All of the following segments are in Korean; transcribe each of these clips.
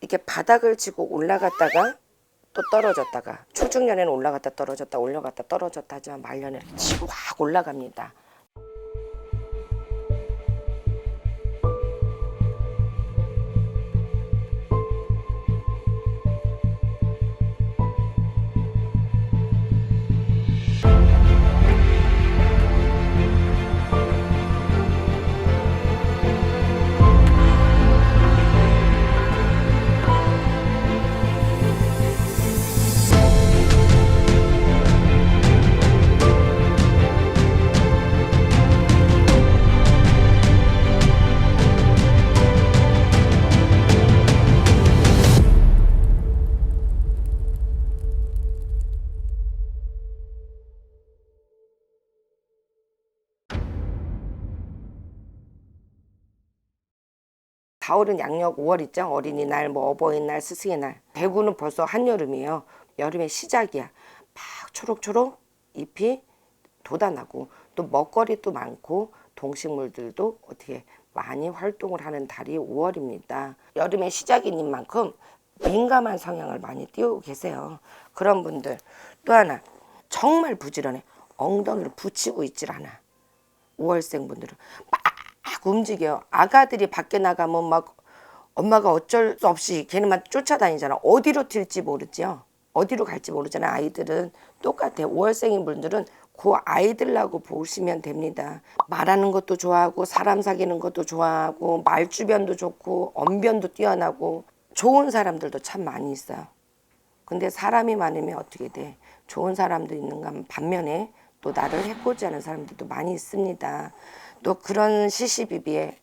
이렇게 바닥을 치고 올라갔다가 또 떨어졌다가 초중년에는 올라갔다 떨어졌다 올라갔다 떨어졌다 하지만 말년에 치고 확 올라갑니다. 사월은 양력 5월 있죠. 어린이날, 뭐 어버이날, 스승의날. 대구는 벌써 한여름이에요. 여름의 시작이야. 막 초록초록 잎이 돋아나고 또 먹거리도 많고 동식물들도 어떻게 많이 활동을 하는 달이 5월입니다. 여름의 시작인 만큼 민감한 성향을 많이 띄우고 계세요. 그런 분들 또 하나 정말 부지런해. 엉덩이를 붙이고 있질 않아. 5월생 분들은 막 움직여. 아가들이 밖에 나가면 막 엄마가 어쩔 수 없이 걔네만 쫓아다니잖아. 어디로 튈지 모르지요. 어디로 갈지 모르잖아. 아이들은 똑같아. 5월생인 분들은 그 아이들라고 보시면 됩니다. 말하는 것도 좋아하고 사람 사귀는 것도 좋아하고 말 주변도 좋고 언변도 뛰어나고 좋은 사람들도 참 많이 있어요. 근데 사람이 많으면 어떻게 돼? 좋은 사람도 있는가 하면 반면에 또 나를 해코지 하는 사람들도 많이 있습니다. 또 그런 시시비비에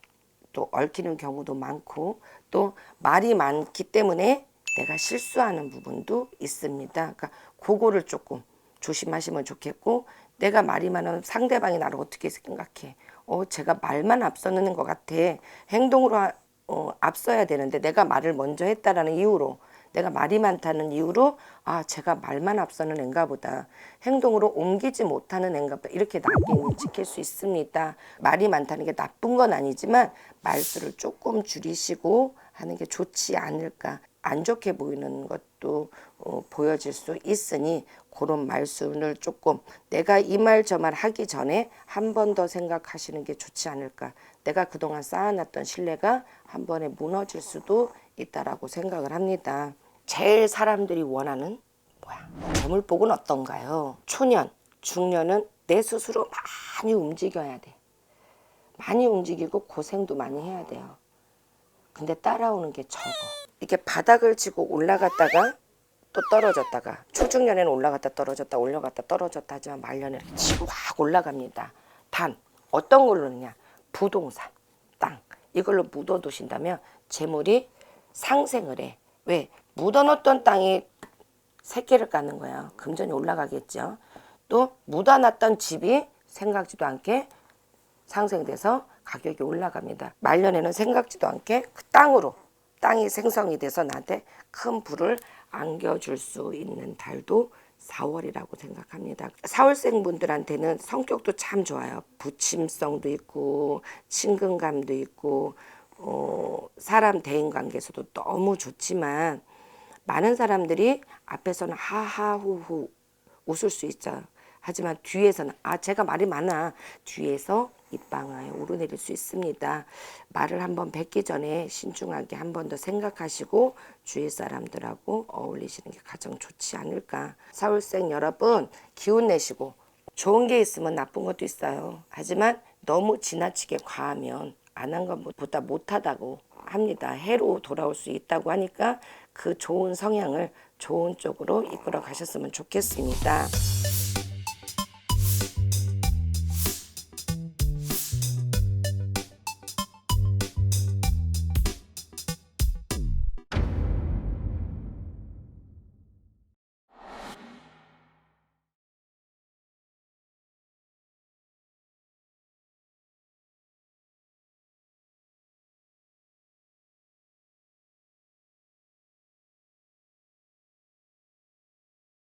또 얽히는 경우도 많고 또 말이 많기 때문에 내가 실수하는 부분도 있습니다. 그러니까 그거를 조금 조심하시면 좋겠고 내가 말이 많으면 상대방이 나를 어떻게 생각해? 어, 제가 말만 앞서는 것 같아. 행동으로 하- 어, 앞서야 되는데 내가 말을 먼저 했다라는 이유로 내가 말이 많다는 이유로 아 제가 말만 앞서는 앤가 보다 행동으로 옮기지 못하는 앤가 보다 이렇게 낙인이 찍힐 수 있습니다. 말이 많다는 게 나쁜 건 아니지만 말수를 조금 줄이시고 하는 게 좋지 않을까 안 좋게 보이는 것도 어, 보여질 수 있으니 그런 말수를 조금 내가 이 말 저 말 하기 전에 한 번 더 생각하시는 게 좋지 않을까. 내가 그동안 쌓아놨던 신뢰가 한 번에 무너질 수도 있다라고 생각을 합니다. 제일 사람들이 원하는 뭐야? 재물복은 어떤가요? 초년, 중년은 내 스스로 많이 움직여야 돼. 많이 움직이고 고생도 많이 해야 돼요. 근데 따라오는 게 적어. 이렇게 바닥을 치고 올라갔다가 또 떨어졌다가 초중년에는 올라갔다 떨어졌다 올라갔다 떨어졌다 하지만 말년에는 치고 확 올라갑니다. 단 어떤 걸로 느냐? 부동산, 땅 이걸로 묻어두신다면 재물이 상생을 해. 왜? 묻어놓던 땅이 새끼를 까는 거야. 금전이 올라가겠죠. 또 묻어놨던 집이 생각지도 않게 상생돼서 가격이 올라갑니다. 말년에는 생각지도 않게 그 땅으로 땅이 생성이 돼서 나한테 큰 불을 안겨줄 수 있는 달도 4월이라고 생각합니다. 4월생 분들한테는 성격도 참 좋아요. 부침성도 있고 친근감도 있고 어, 사람 대인 관계에서도 너무 좋지만 많은 사람들이 앞에서는 하하후후 웃을 수 있죠. 하지만 뒤에서는 아 제가 말이 많아 뒤에서 입방아에 오르내릴 수 있습니다. 말을 한번 뱉기 전에 신중하게 한 번 더 생각하시고 주위 사람들하고 어울리시는 게 가장 좋지 않을까. 사울생 여러분 기운 내시고 좋은 게 있으면 나쁜 것도 있어요. 하지만 너무 지나치게 과하면 안 한 것보다 못하다고 합니다. 해로 돌아올 수 있다고 하니까 그 좋은 성향을 좋은 쪽으로 이끌어 가셨으면 좋겠습니다.